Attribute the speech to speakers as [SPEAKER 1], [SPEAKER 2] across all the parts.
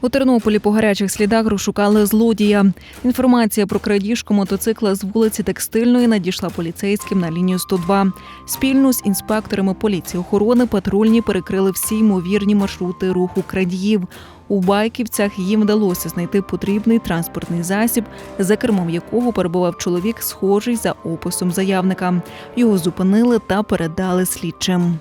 [SPEAKER 1] У Тернополі по гарячих слідах розшукали злодія. Інформація про крадіжку мотоцикла з вулиці Текстильної надійшла поліцейським на лінію 102. Спільно з інспекторами поліції охорони патрульні перекрили всі ймовірні маршрути руху крадіїв. У байківцях їм вдалося знайти потрібний транспортний засіб, за кермом якого перебував чоловік, схожий за описом заявника. Його зупинили та передали слідчим.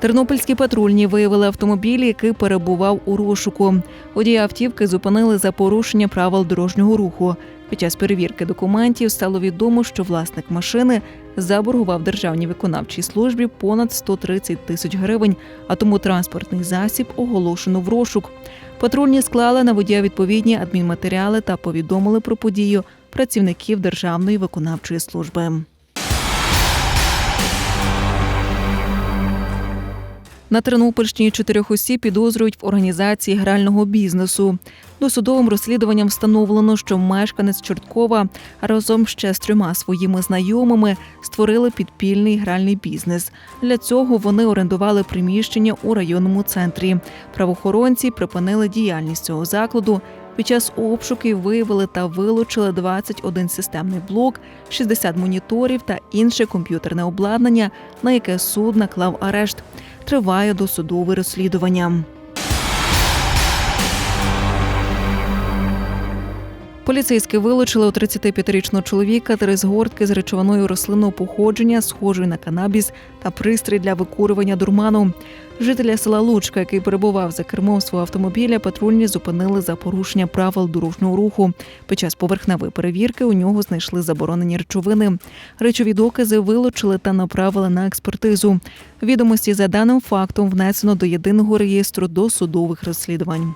[SPEAKER 1] Тернопільські патрульні виявили автомобіль, який перебував у розшуку. Водія автівки зупинили за порушення правил дорожнього руху. Під час перевірки документів стало відомо, що власник машини заборгував державній виконавчій службі понад 130 тисяч гривень, а тому транспортний засіб оголошено в розшук. Патрульні склали на водія відповідні адмінматеріали та повідомили про подію працівників Державної виконавчої служби. На Тернопільщині чотирьох осіб підозрюють в організації грального бізнесу. Досудовим розслідуванням встановлено, що мешканець Чорткова разом ще з трьома своїми знайомими створили підпільний гральний бізнес. Для цього вони орендували приміщення у районному центрі. Правоохоронці припинили діяльність цього закладу. Під час обшуків виявили та вилучили 21 системний блок, 60 моніторів та інше комп'ютерне обладнання, на яке суд наклав арешт. Триває досудове розслідування. Поліцейські вилучили у 35-річного чоловіка три згортки з речовиною рослинного походження, схожої на канабіс та пристрій для викурювання дурману. Жителя села Лучка, який перебував за кермом свого автомобіля, патрульні зупинили за порушення правил дорожнього руху. Під час поверхневої перевірки у нього знайшли заборонені речовини. Речові докази вилучили та направили на експертизу. Відомості за даним фактом внесено до єдиного реєстру досудових розслідувань.